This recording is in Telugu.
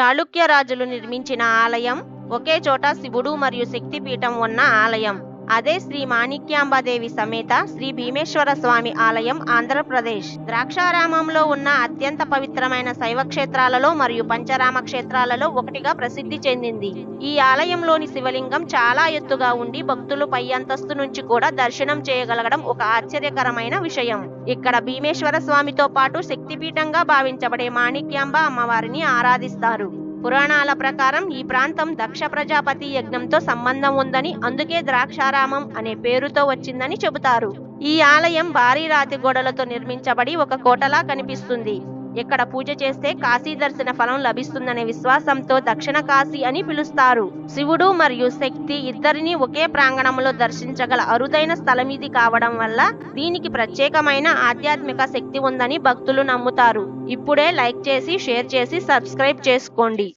చాళుక్య రాజులు నిర్మించిన ఆలయం ఒకే చోట శివుడు మరియు శక్తిపీఠం ఉన్న ఆలయం. అదే శ్రీ మాణిక్యాంబాదేవి సమేత శ్రీ భీమేశ్వర స్వామి ఆలయం ఆంధ్రప్రదేశ్. ద్రాక్షారామంలో ఉన్న అత్యంత పవిత్రమైన శైవ క్షేత్రాలలో మరియు పంచరామ క్షేత్రాలలో ఒకటిగా ప్రసిద్ధి చెందింది. ఈ ఆలయంలోని శివలింగం చాలా ఎత్తుగా ఉండి భక్తులు పై అంతస్తు నుంచి కూడా దర్శనం చేయగలగడం ఒక ఆశ్చర్యకరమైన విషయం. ఇక్కడ భీమేశ్వర స్వామితో పాటు శక్తిపీఠంగా భావించబడే మాణిక్యాంబ అమ్మవారిని ఆరాధిస్తారు. పురాణాల ప్రకారం ఈ ప్రాంతం దక్ష ప్రజాపతి యజ్ఞంతో సంబంధం ఉందని అందుకే ద్రాక్షారామం అనే పేరుతో వచ్చిందని చెబుతారు. ఈ ఆలయం భారీ రాతి గోడలతో నిర్మించబడి ఒక కోటలా కనిపిస్తుంది. ఇక్కడ పూజ చేస్తే కాశీ దర్శన ఫలం లభిస్తుందనే విశ్వాసంతో దక్షిణ కాశీ అని పిలుస్తారు. శివుడు మరియు శక్తి ఇద్దరిని ఒకే ప్రాంగణంలో దర్శించగల అరుదైన స్థలం ఇది కావడం వల్ల దీనికి ప్రత్యేకమైన ఆధ్యాత్మిక శక్తి ఉందని భక్తులు నమ్ముతారు. ఇప్పుడే లైక్ చేసి షేర్ చేసి సబ్స్క్రైబ్ చేసుకోండి.